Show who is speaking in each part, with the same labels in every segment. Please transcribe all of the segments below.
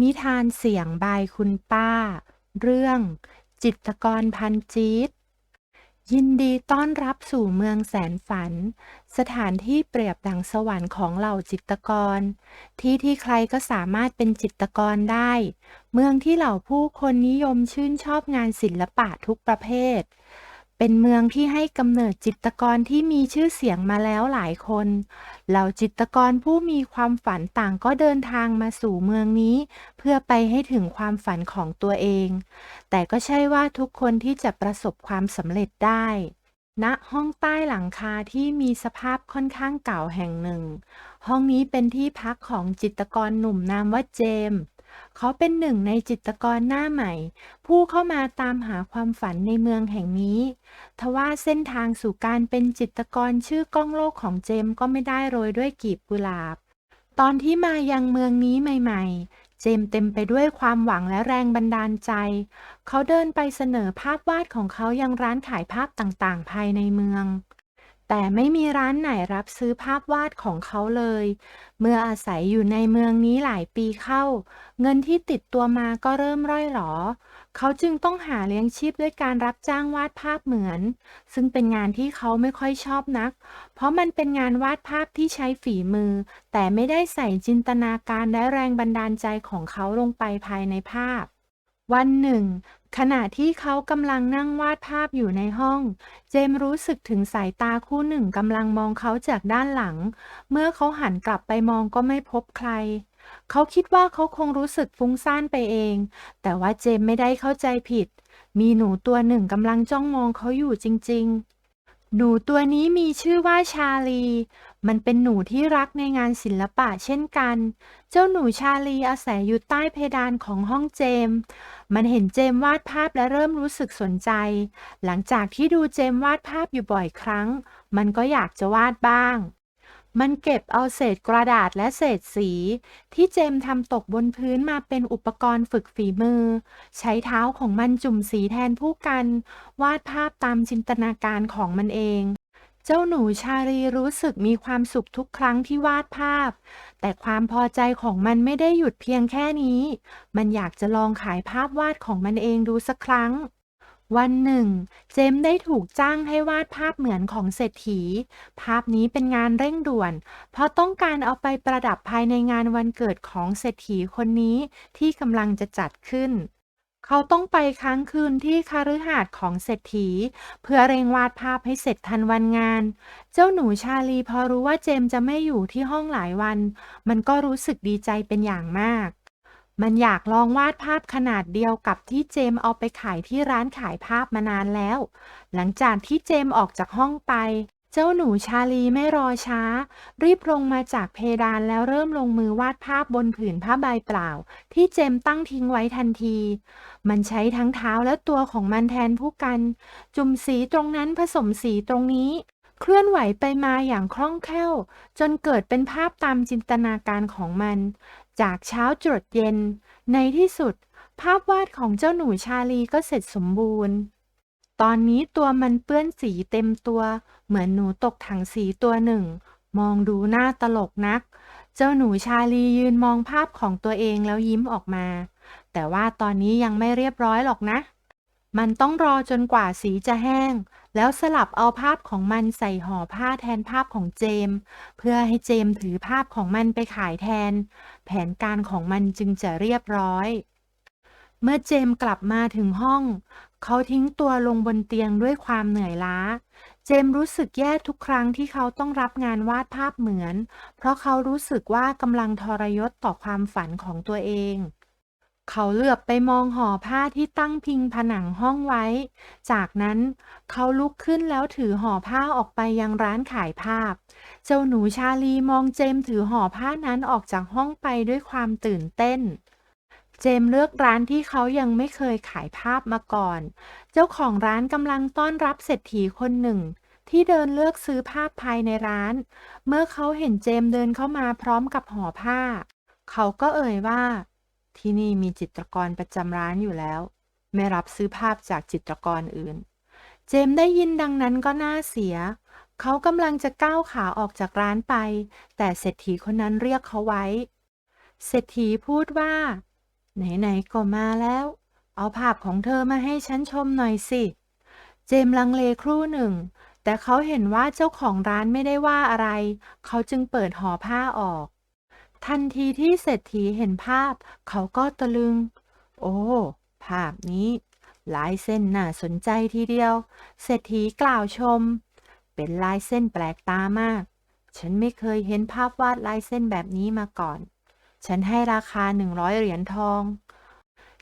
Speaker 1: นิทานเสียงบายคุณป้า เรื่อง จิตรกรพันจี๊ดยินดีต้อนรับสู่เมืองแสนฝัน สถานที่เปรียบดังสวรรค์ของเหล่าจิตรกร ที่ที่ใครก็สามารถเป็นจิตรกรได้ เมืองที่เหล่าผู้คนนิยมชื่นชอบงานศิลปะทุกประเภท เป็นเมืองที่ให้กำเนิดจิตรกรที่มีชื่อเสียงมาแล้วหลายคน เหล่าจิตรกรผู้มีความฝันต่างก็เดินทางมาสู่เมืองนี้ เพื่อไปให้ถึงความฝันของตัวเอง แต่ก็ใช่ว่าทุกคนที่จะประสบความสำเร็จได้ณห้องใต้หลังคาที่มีสภาพค่อนข้างเก่าแห่งหนึ่ง ห้องนี้เป็นที่พักของจิตรกรหนุ่มนามว่าเจมส์ เขาเป็นหนึ่งในจิตรกรหน้าใหม่ ผู้เข้ามาตามหาความฝันในเมืองแห่งนี้ ทว่าเส้นทางสู่การเป็นจิตรกรชื่อก้องโลกของเจมก็ไม่ได้โรยด้วยกีบกุหลาบ ตอนที่มายังเมืองนี้ใหม่ ๆ เจมเต็มไปด้วยความหวังและแรงบันดาลใจ เขาเดินไปเสนอภาพวาดของเขายังร้านขายภาพต่างๆ ภายในเมือง แต่ไม่มีร้านไหนรับซื้อภาพวาดของเขาเลย เมื่ออาศัยอยู่ในเมืองนี้หลายปีเข้า เงินที่ติดตัวมาก็เริ่มร่อยหรอ เขาจึงต้องหาเลี้ยงชีพด้วยการรับจ้างวาดภาพเหมือน ซึ่งเป็นงานที่เขาไม่ค่อยชอบนัก เพราะมันเป็นงานวาดภาพที่ใช้ฝีมือ แต่ไม่ได้ใส่จินตนาการและแรงบันดาลใจของเขาลงไปภายในภาพ วันหนึ่ง ขณะที่เขากำลังนั่งวาดภาพอยู่ในห้อง เจมรู้สึกถึงสายตาคู่หนึ่งกำลังมองเขาจากด้านหลัง เมื่อเขาหันกลับไปมองก็ไม่พบใคร เขาคิดว่าเขาคงรู้สึกฟุ้งซ่านไปเอง แต่ว่าเจมไม่ได้เข้าใจผิด มีหนูตัวหนึ่งกำลังจ้องมองเขาอยู่จริง ๆ หนูตัวนี้มีชื่อว่าชาลี มันเป็นหนูที่รักในงานศิลปะเช่นกัน เจ้าหนูชาลีอาศัยอยู่ใต้เพดานของห้องเจม มันเห็นเจมวาดภาพและเริ่มรู้สึกสนใจ หลังจากที่ดูเจมวาดภาพอยู่บ่อยครั้ง มันก็อยากจะวาดบ้าง มันเก็บเอาเศษกระดาษและเศษสี ที่เจมทำตกบนพื้นมาเป็นอุปกรณ์ฝึกฝีมือ ใช้เท้าของมันจุ่มสีแทนผู้กัน วาดภาพตามจินตนาการของมันเอง เจ้าหนูชาลีรู้สึกมีความสุขทุกครั้งที่วาดภาพ แต่ความพอใจของมันไม่ได้หยุดเพียงแค่นี้ มันอยากจะลองขายภาพวาดของมันเองดูสักครั้ง วันหนึ่ง เจมส์ได้ถูกจ้างให้วาดภาพเหมือนของเศรษฐี ภาพนี้เป็นงานเร่งด่วน เพราะต้องการเอาไปประดับภายในงานวันเกิดของเศรษฐีคนนี้ที่กำลังจะจัดขึ้น เขาต้องไปค้างคืนที่คฤหาสน์ของเศรษฐี เพื่อเร่งวาดภาพให้เสร็จทันวันงาน เจ้าหนูชาลีพอรู้ว่าเจมส์จะไม่อยู่ที่ห้องหลายวัน มันก็รู้สึกดีใจเป็นอย่างมาก มันอยากลองวาดภาพขนาดเดียวกับที่เจมเอาไปขายที่ร้านขายภาพมานานแล้ว หลังจากที่เจมออกจากห้องไป เจ้าหนูชาลีไม่รอช้า รีบลงมาจากเพดานแล้วเริ่มลงมือวาดภาพบนผืนผ้าใบเปล่า ที่เจมตั้งทิ้งไว้ทันที มันใช้ทั้งเท้าและตัวของมันแทนผู้กัน จุ่มสีตรงนั้นผสมสีตรงนี้ เคลื่อนไหวไปมาอย่างคล่องแคล่ว จนเกิดเป็นภาพตามจินตนาการของมัน จากเช้าจรดเย็น ในที่สุด ภาพวาดของเจ้าหนูชาลีก็เสร็จสมบูรณ์ ตอนนี้ตัวมันเปื้อนสีเต็มตัว เหมือนหนูตกถังสีตัวหนึ่ง มองดูน่าตลกนัก เจ้าหนูชาลียืนมองภาพของตัวเองแล้วยิ้มออกมา แต่ว่าตอนนี้ยังไม่เรียบร้อยหรอกนะ มันต้องรอจนกว่าสีจะแห้ง แล้วสลับเอาภาพของมันใส่ห่อผ้าแทนภาพของเจม เพื่อให้เจมถือภาพของมันไปขายแทน แผนการของมันจึงจะเรียบร้อย เมื่อเจมกลับมาถึงห้อง เขาทิ้งตัวลงบนเตียงด้วยความเหนื่อยล้า เจมรู้สึกแย่ทุกครั้งที่เขาต้องรับงานวาดภาพเหมือน เพราะเขารู้สึกว่ากำลังทรยศต่อความฝันของตัวเอง เขาเหลือบไปมองห่อผ้าที่ตั้งพิงผนังห้องไว้ จากนั้นเขาลุกขึ้นแล้วถือห่อผ้าออกไปยังร้านขายภาพ เจ้าหนูชาลีมองเจมถือห่อผ้านั้นออกจากห้องไปด้วยความตื่นเต้น เจมเลือกร้านที่เขายังไม่เคยขายภาพมาก่อน เจ้าของร้านกำลังต้อนรับเศรษฐีคนหนึ่ง ที่เดินเลือกซื้อภาพภายในร้าน เมื่อเขาเห็นเจมเดินเข้ามาพร้อมกับห่อผ้า เขาก็เอ่ยว่า ที่นี่มีจิตรกรประจำร้านอยู่แล้ว ไม่รับซื้อภาพจากจิตรกรอื่น เจมได้ยินดังนั้นก็น่าเสีย เขากำลังจะก้าวขาออกจากร้านไป แต่เศรษฐีคนนั้นเรียกเขาไว้ เศรษฐีพูดว่า ไหนๆก็มาแล้ว เอาภาพของเธอมาให้ฉันชมหน่อยสิ เจมลังเลครู่หนึ่ง แต่เขาเห็นว่าเจ้าของร้านไม่ได้ว่าอะไร เขาจึงเปิดห่อผ้าออก ทันทีที่เศรษฐีเห็นภาพ เขาก็ตะลึง โอ้ ภาพนี้ ลายเส้นน่าสนใจทีเดียว เศรษฐีกล่าวชม เป็นลายเส้นแปลกตามาก ฉันไม่เคยเห็นภาพวาดลายเส้นแบบนี้มาก่อน ฉันให้ราคาหนึ่งร้อยเหรียญทอง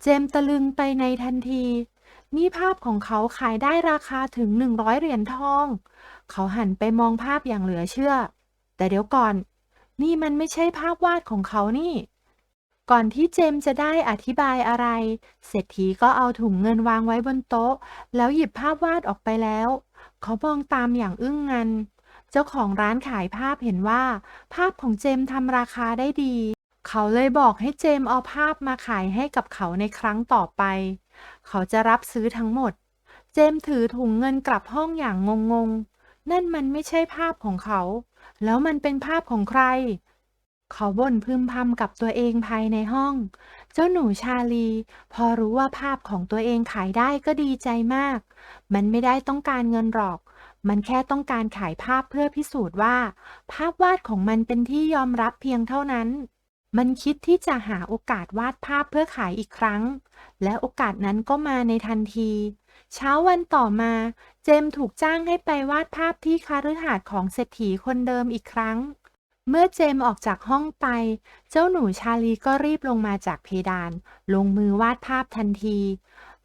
Speaker 1: เจมตะลึงไปในทันที นี่ภาพของเขาขายได้ราคาถึงหนึ่งร้อยเหรียญทอง เขาหันไปมองภาพอย่างเหลือเชื่อ แต่เดี๋ยวก่อน นี่มันไม่ใช่ภาพวาดของเขานี่ ก่อนที่เจมจะได้อธิบายอะไร เศรษฐีก็เอาถุงเงินวางไว้บนโต๊ะ แล้วหยิบภาพวาดออกไปแล้ว เขามองตามอย่างอึ้งงัน เจ้าของร้านขายภาพเห็นว่า ภาพของเจมทำราคาได้ดี เขาเลยบอกให้เจมเอาภาพมาขายให้กับเขาในครั้งต่อไป เขาจะรับซื้อทั้งหมด เจมถือถุงเงินกลับห้องอย่างงงๆ นั่นมันไม่ใช่ภาพของเขา แล้วมันเป็นภาพของใคร เขาบ่นพึมพำกับตัวเองภายในห้อง เจ้าหนูชาลี พอรู้ว่าภาพของตัวเองขายได้ก็ดีใจมาก มันไม่ได้ต้องการเงินหรอก มันแค่ต้องการขายภาพเพื่อพิสูจน์ว่า ภาพวาดของมันเป็นที่ยอมรับเพียงเท่านั้น มันคิดที่จะหาโอกาสวาดภาพเพื่อขายอีกครั้ง และโอกาสนั้นก็มาในทันที เช้าวันต่อมา เจมส์ถูกจ้างให้ไปวาดภาพที่คฤหาสน์ของเศรษฐีคนเดิมอีกครั้ง เมื่อเจมส์ออกจากห้องไป เจ้าหนูชาลีก็รีบลงมาจากเพดาน ลงมือวาดภาพทันที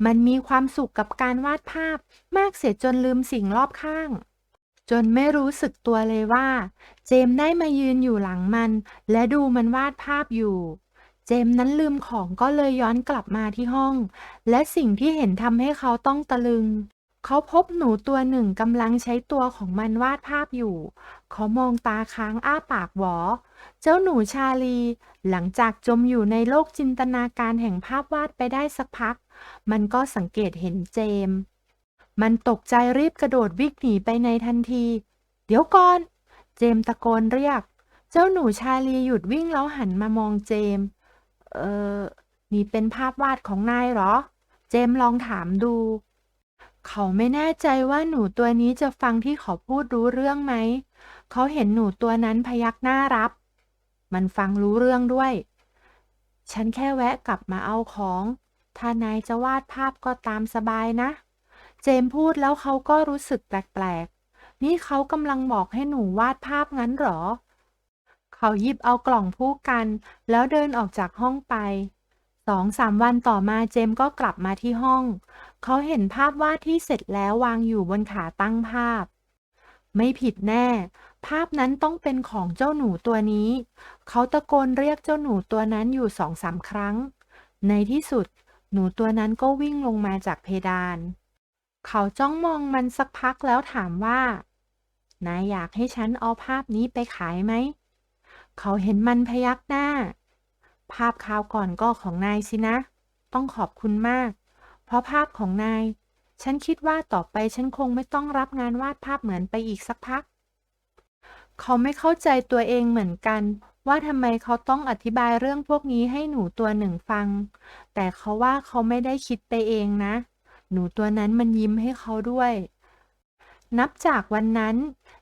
Speaker 1: มันมีความสุขกับการวาดภาพมากเสียจนลืมสิ่งรอบข้าง จนไม่รู้สึกตัวเลยว่า เจมส์ได้มายืนอยู่หลังมัน และดูมันวาดภาพอยู่ เจมส์นั้นลืมของก็เลยย้อนกลับมาที่ห้อง และสิ่งที่เห็นทำให้เขาต้องตะลึง เขาพบหนูตัวหนึ่งกำลังใช้ตัวของมันวาดภาพอยู่ เขามองตาค้างอ้าปากหวอ เจ้าหนูชาลี หลังจากจมอยู่ในโลกจินตนาการแห่งภาพวาดไปได้สักพัก มันก็สังเกตเห็นเจมส์มันตกใจรีบกระโดดวิ่งหนีไปในทันที เดี๋ยวก่อน เจมส์ตะโกนเรียก เจ้าหนูชาลีหยุดวิ่งแล้วหันมามองเจมส์ เออ นี่เป็นภาพวาดของนายเหรอ เจมส์ลองถามดู เขาไม่แน่ใจว่าหนูตัวนี้จะฟังที่เขาพูดรู้เรื่องไหม เขาเห็นหนูตัวนั้นพยักหน้ารับ มันฟังรู้เรื่องด้วย ฉันแค่แวะกลับมาเอาของ ถ้านายจะวาดภาพก็ตามสบายนะ เจมส์พูดแล้วเขาก็รู้สึกแปลกๆ นี่เขากำลังบอกให้หนูวาดภาพงั้นเหรอ เขาหยิบเอากล่องผู้กัน แล้วเดินออกจากห้องไปสองสามวันต่อมาเจมก็กลับมาที่ห้อง เขาเห็นภาพวาดที่เสร็จแล้ววางอยู่บนขาตั้งภาพ ไม่ผิดแน่ ภาพนั้นต้องเป็นของเจ้าหนูตัวนี้ เขาตะโกนเรียกเจ้าหนูตัวนั้นอยู่สองสามครั้ง ในที่สุด หนูตัวนั้นก็วิ่งลงมาจากเพดาน เขาจ้องมองมันสักพักแล้วถามว่า นายอยากให้ฉันเอาภาพนี้ไปขายไหม เขาเห็นมันพยักหน้า ภาพคราวก่อนก็ของนายสินะ ต้องขอบคุณมาก เพราะภาพของนาย ฉันคิดว่าต่อไปฉันคงไม่ต้องรับงานวาดภาพเหมือนไปอีกสักพัก เขาไม่เข้าใจตัวเองเหมือนกัน ว่าทำไมเขาต้องอธิบายเรื่องพวกนี้ให้หนูตัวหนึ่งฟัง แต่เขาว่าเขาไม่ได้คิดไปเองนะ หนูตัวนั้นมันยิ้มให้เขาด้วย นับจากวันนั้น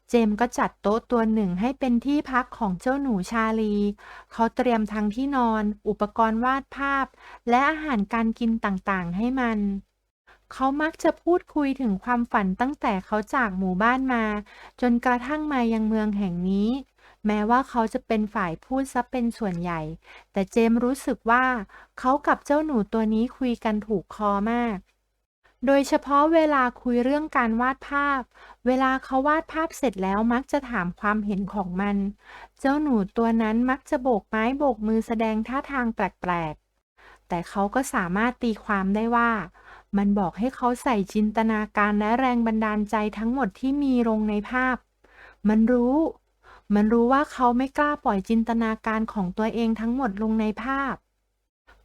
Speaker 1: เจมก็จัดโต๊ะตัวหนึ่งให้เป็นที่พักของเจ้าหนูชาลี เขาเตรียมทั้งที่นอน อุปกรณ์วาดภาพ และอาหารการกินต่างๆ ให้มัน เขามักจะพูดคุยถึงความฝันตั้งแต่เขาจากหมู่บ้านมา จนกระทั่งมายังเมืองแห่งนี้ แม้ว่าเขาจะเป็นฝ่ายพูดซะเป็นส่วนใหญ่ แต่เจมรู้สึกว่า เขากับเจ้าหนูตัวนี้คุยกันถูกคอมาก โดยเฉพาะเวลาคุยเรื่องการวาดภาพ เวลาเขาวาดภาพเสร็จแล้วมักจะถามความเห็นของมัน เจ้าหนูตัวนั้นมักจะโบกไม้โบกมือแสดงท่าทางแปลกๆ แต่เขาก็สามารถตีความได้ว่า มันบอกให้เขาใส่จินตนาการและแรงบันดาลใจทั้งหมดที่มีลงในภาพ มันรู้ มันรู้ว่าเขาไม่กล้าปล่อยจินตนาการของตัวเองทั้งหมดลงในภาพ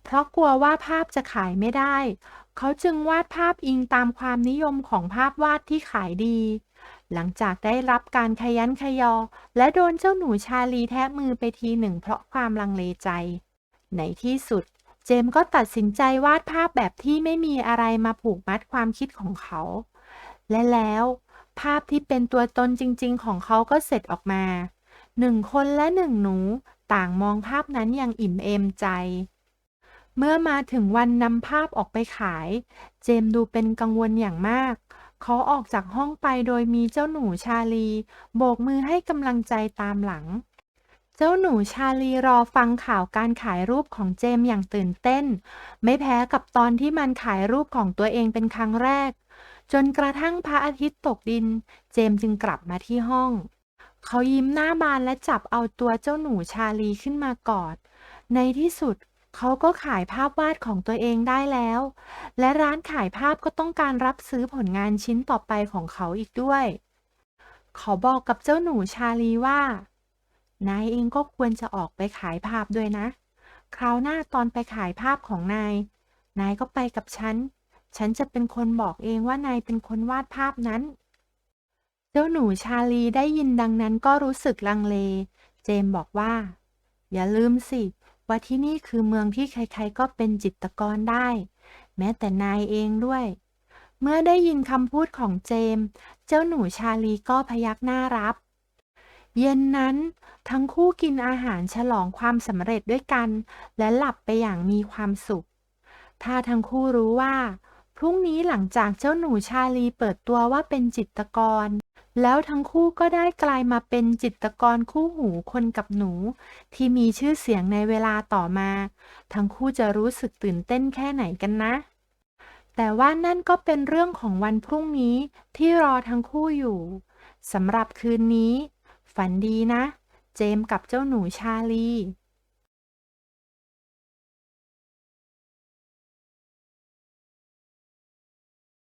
Speaker 1: เพราะกลัวว่าภาพจะขายไม่ได้ เขาจึงวาดภาพอิงตามความนิยมของภาพวาดที่ขายดี หลังจากได้รับการขยันขยอ และโดนเจ้าหนูชาลีแทะมือไปทีหนึ่งเพราะความลังเลใจ ในที่สุด เจมก็ตัดสินใจวาดภาพแบบที่ไม่มีอะไรมาผูกมัดความคิดของเขา และแล้ว ภาพที่เป็นตัวตนจริง ๆ ของเขาก็เสร็จออกมาหนึ่งคนและหนึ่งหนู ต่างมองภาพนั้นอย่างอิ่มเอมใจ เมื่อมาถึงวันนำภาพออกไปขาย เจมดูเป็นกังวลอย่างมาก เขาออกจากห้องไปโดยมีเจ้าหนูชาลี โบกมือให้กำลังใจตามหลัง เจ้าหนูชาลีรอฟังข่าวการขายรูปของเจมอย่างตื่นเต้น ไม่แพ้กับตอนที่มันขายรูปของตัวเองเป็นครั้งแรก จนกระทั่งพระอาทิตย์ตกดิน เจมจึงกลับมาที่ห้อง เขายิ้มหน้าบานและจับเอาตัวเจ้าหนูชาลีขึ้นมากอด ในที่สุด เขาก็ขายภาพวาดของตัวเองได้แล้ว และร้านขายภาพก็ต้องการรับซื้อผลงานชิ้นต่อไปของเขาอีกด้วย เขาบอกกับเจ้าหนูชาลีว่า นายเองก็ควรจะออกไปขายภาพด้วยนะ คราวหน้าตอนไปขายภาพของนาย นายก็ไปกับฉัน ฉันจะเป็นคนบอกเองว่านายเป็นคนวาดภาพนั้น เจ้าหนูชาลีได้ยินดังนั้นก็รู้สึกลังเล เจมส์บอกว่า อย่าลืมสิ ว่าที่นี่คือเมืองที่ใครๆก็เป็นจิตรกรได้ แม้แต่นายเองด้วย เมื่อได้ยินคำพูดของเจมส์เจ้าหนูชาลีก็พยักหน้ารับ เย็นนั้นทั้งคู่กินอาหารฉลองความสำเร็จด้วยกัน และหลับไปอย่างมีความสุข ถ้าทั้งคู่รู้ว่า พรุ่งนี้หลังจากเจ้าหนูชาลีเปิดตัวว่าเป็นจิตรกร แล้วทั้งคู่ก็ได้กลายมาเป็นจิตรกรคู่หูคนกับหนู ที่มีชื่อเสียงในเวลาต่อมา ทั้งคู่จะรู้สึกตื่นเต้นแค่ไหนกันนะ แต่ว่านั่นก็เป็นเรื่องของวันพรุ่งนี้ที่รอทั้งคู่อยู่สำหรับคืนนี้ ฝันดีนะ เจมกับเจ้าหนูชาลี